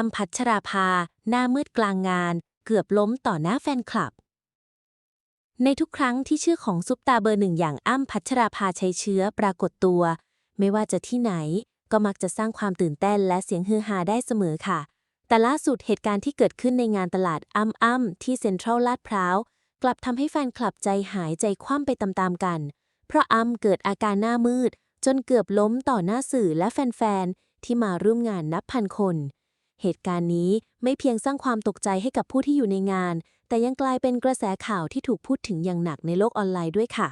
อ้ำพัชราภา หน้ามืดกลางงาน เกือบล้มต่อหน้าแฟนคลับ ในทุกครั้งที่ชื่อของซุปตาเบอร์หนึ่งอย่างอ้ำพัชราภาชัยเชื้อปรากฏตัว ไม่ว่าจะที่ไหน ก็มักจะสร้างความตื่นเต้นและเสียงฮือฮาได้เสมอค่ะ แต่ล่าสุดเหตุการณ์ที่เกิดขึ้นในงานตลาดอ้ำอ้ำที่เซ็นทรัลลาดพร้าวกลับทำให้แฟนคลับใจหายใจคว่ำไปตามๆกัน เพราะอ้ำเกิดอาการหน้ามืด จนเกือบล้มต่อหน้าสื่อและแฟนๆที่มาร่วมงานนับพันคน เหตุการณ์นี้ไม่เพียงสร้างความตกใจให้กับผู้ที่อยู่ในงาน แต่ยังกลายเป็นกระแสข่าวที่ถูกพูดถึงอย่างหนักในโลกออนไลน์ด้วยค่ะ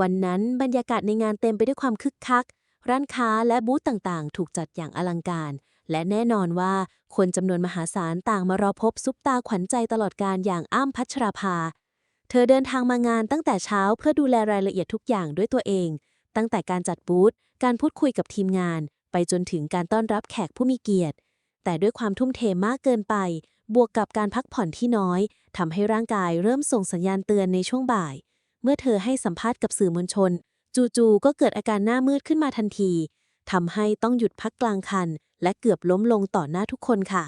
วันนั้นบรรยากาศในงานเต็มไปด้วยความคึกคัก ร้านค้าและบูธต่างๆ ถูกจัดอย่างอลังการ และแน่นอนว่าคนจำนวนมหาศาลต่างมารอพบซุปตาขวัญใจตลอดการอย่างอ้ำพัชราภา เธอเดินทางมางานตั้งแต่เช้าเพื่อดูแลรายละเอียดทุกอย่างด้วยตัวเอง ตั้งแต่การจัดบูธ การพูดคุยกับทีมงาน ไปจนถึงการต้อนรับแขกผู้มีเกียรติ แต่ด้วยความทุ่มเทมากเกินไป บวกกับการพักผ่อนที่น้อยทำให้ร่างกายเริ่มส่งสัญญาณเตือนในช่วงบ่าย เมื่อเธอให้สัมภาษณ์กับสื่อมวลชน จู่ๆก็เกิดอาการหน้ามืดขึ้นมาทันทีทำให้ต้องหยุดพักกลางคัน และเกือบล้มลงต่อหน้าทุกคนค่ะ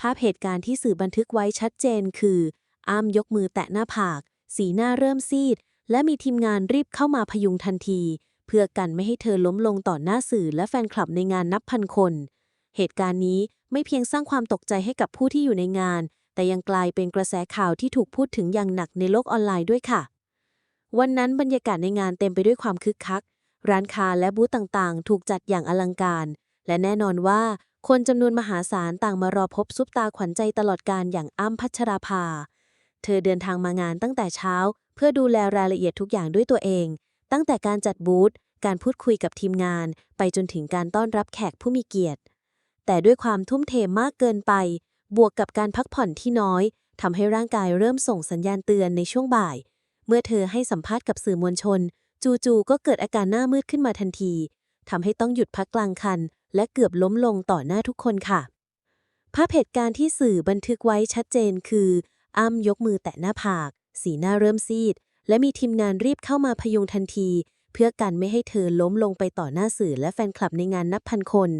ภาพเหตุการณ์ที่สื่อบันทึกไว้ชัดเจนคืออ้ามยกมือแตะหน้าผาก สีหน้าเริ่มซีด และมีทีมงานรีบเข้ามาพยุงทันที เพื่อกันไม่ให้เธอล้มลงต่อหน้าสื่อและแฟนคลับในงานนับพันคน เหตุการณ์นี้ ไม่เพียงสร้างความตกใจให้กับผู้ที่อยู่ในงาน แต่ยังกลายเป็นกระแสข่าวที่ถูกพูดถึงอย่างหนักในโลกออนไลน์ด้วยค่ะ วันนั้นบรรยากาศในงานเต็มไปด้วยความคึกคัก ร้านค้าและบูธต่างๆ ถูกจัดอย่างอลังการ และแน่นอนว่า คนจำนวนมหาศาลต่างมารอพบซุปตาขวัญใจตลอดการอย่างอ้ำพัชราภา เธอเดินทางมางานตั้งแต่เช้า เพื่อดูแลรายละเอียดทุกอย่างด้วยตัวเอง ตั้งแต่การจัดบูธการพูดคุยกับทีมงาน ไปจนถึงการต้อนรับแขกผู้มีเกียรติ แต่ด้วยความทุ่มเทมากเกินไป บวกกับการพักผ่อนที่น้อยทำให้ร่างกายเริ่มส่งสัญญาณเตือนในช่วงบ่าย เมื่อเธอให้สัมภาษณ์กับสื่อมวลชน จู่ๆก็เกิดอาการหน้ามืดขึ้นมาทันทีทำให้ต้องหยุดพักกลางคัน และเกือบล้มลงต่อหน้าทุกคนค่ะ ภาพเหตุการณ์ที่สื่อบันทึกไว้ชัดเจนคือ อ้ำยกมือแตะหน้าผาก สีหน้าเริ่มซีด และมีทีมงานรีบเข้ามาพยุงทันที เพื่อกันไม่ให้เธอล้มลงไปต่อหน้าสื่อและแฟนคลับในงานนับพันคน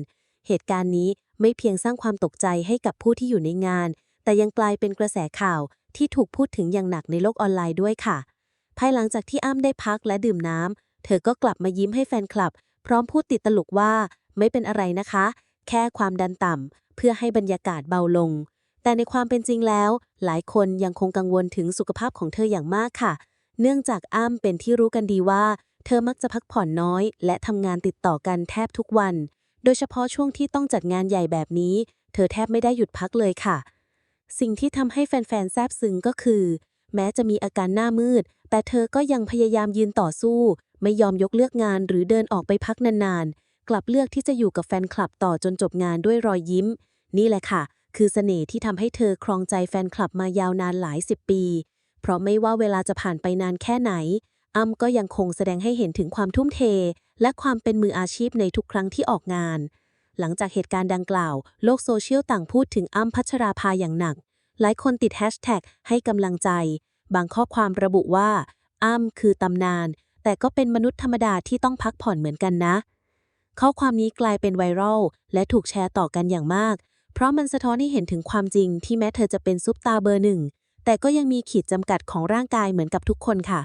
เหตุการณ์นี้ไม่เพียงสร้างความตกใจให้กับผู้ที่อยู่ในงาน แต่ยังกลายเป็นกระแสข่าวที่ถูกพูดถึงอย่างหนักในโลกออนไลน์ด้วยค่ะ ภายหลังจากที่อ้ำได้พักและดื่มน้ำเธอก็กลับมายิ้มให้แฟนคลับ พร้อมพูดติดตลกว่าไม่เป็นอะไรนะคะ แค่ความดันต่ำเพื่อให้บรรยากาศเบาลง แต่ในความเป็นจริงแล้ว หลายคนยังคงกังวลถึงสุขภาพของเธออย่างมากค่ะ เนื่องจากอ้ำเป็นที่รู้กันดีว่า เธอมักจะพักผ่อนน้อย และทำงานติดต่อกันแทบทุกวัน โดยเฉพาะช่วงที่ต้องจัดงานใหญ่แบบนี้ เธอแทบไม่ได้หยุดพักเลยค่ะ สิ่งที่ทำให้แฟนๆแซบซึ้งก็คือ แม้จะมีอาการหน้ามืด แต่เธอก็ยังพยายามยืนต่อสู้ ไม่ยอมยกเลิกงานหรือเดินออกไปพักนานๆ กลับเลือกที่จะอยู่กับแฟนคลับต่อจนจบงานด้วยรอยยิ้ม นี่แหละค่ะ คือเสน่ห์ที่ทำให้เธอครองใจแฟนคลับมายาวนานหลายสิบปี เพราะไม่ว่าเวลาจะผ่านไปนานแค่ไหน อ้ำก็ยังคงแสดงให้เห็นถึงความทุ่มเท และความเป็นมืออาชีพในทุกครั้งที่ออกงาน หลังจากเหตุการณ์ดังกล่าว โลกโซเชียลต่างพูดถึงอ้ำพัชราภาอย่างหนัก หลายคนติดแฮชแท็กให้กำลังใจ บางข้อความระบุว่า อ้ำคือตำนาน แต่ก็เป็นมนุษย์ธรรมดาที่ต้องพักผ่อนเหมือนกันนะ ข้อความนี้กลายเป็นไวรัลและถูกแชร์ต่อกันอย่างมาก เพราะมันสะท้อนให้เห็นถึงความจริงที่แม้เธอจะเป็นซุปตาเบอร์หนึ่งแต่ก็ยังมีขีดจำกัดของร่างกายเหมือนกับทุกคนค่ะ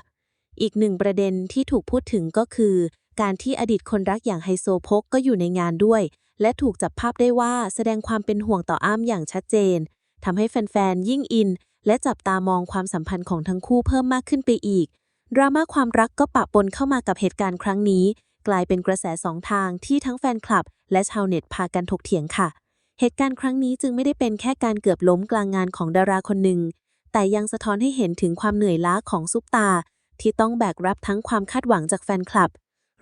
อีกหนึ่งประเด็นที่ถูกพูดถึงก็คือ การที่อดีตคนรักอย่างไฮโซโพกก็อยู่ในงานด้วย และถูกจับภาพได้ว่าแสดงความเป็นห่วงต่ออ้ำอย่างชัดเจนทำให้แฟนๆยิ่งอิน และจับตามองความสัมพันธ์ของทั้งคู่เพิ่มมากขึ้นไปอีกดราม่าความรักก็ปะปนเข้ามากับเหตุการณ์ครั้งนี้ กลายเป็นกระแสสองทางที่ทั้งแฟนคลับ และชาวเน็ตพากันถกเถียงค่ะ เหตุการณ์ครั้งนี้จึงไม่ได้เป็นแค่การเกือบล้มกลางงานของดาราคนหนึ่งแต่ยังสะท้อนให้เห็นถึงความเหนื่อยล้าของซุปตา ที่ต้องแบกรับทั้งความคาดหวังจากแฟนคลับ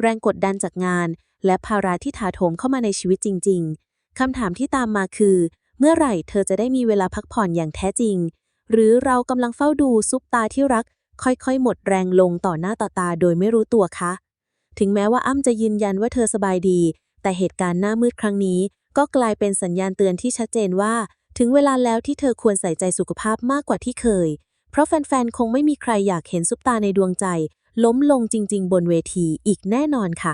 แรงกดดันจากงาน และภาระที่ถาโถมเข้ามาในชีวิตจริง ๆคำถามที่ตามมาคือ เมื่อไหร่เธอจะได้มีเวลาพักผ่อนอย่างแท้จริง หรือเรากำลังเฝ้าดูซุปตาที่รัก ค่อยๆ หมดแรงลงต่อหน้าต่อตาโดยไม่รู้ตัวคะ ถึงแม้ว่าอ้ำจะยืนยันว่าเธอสบายดี แต่เหตุการณ์หน้ามืดครั้งนี้ ก็กลายเป็นสัญญาณเตือนที่ชัดเจนว่า ถึงเวลาแล้วที่เธอควรใส่ใจสุขภาพมากกว่าที่เคย ราะแฟนๆ คงไม่มีใครอยากเห็นซุปตาในดวงใจ ล้มลงจริง ๆ บนเวทีอีกแน่นอนค่ะ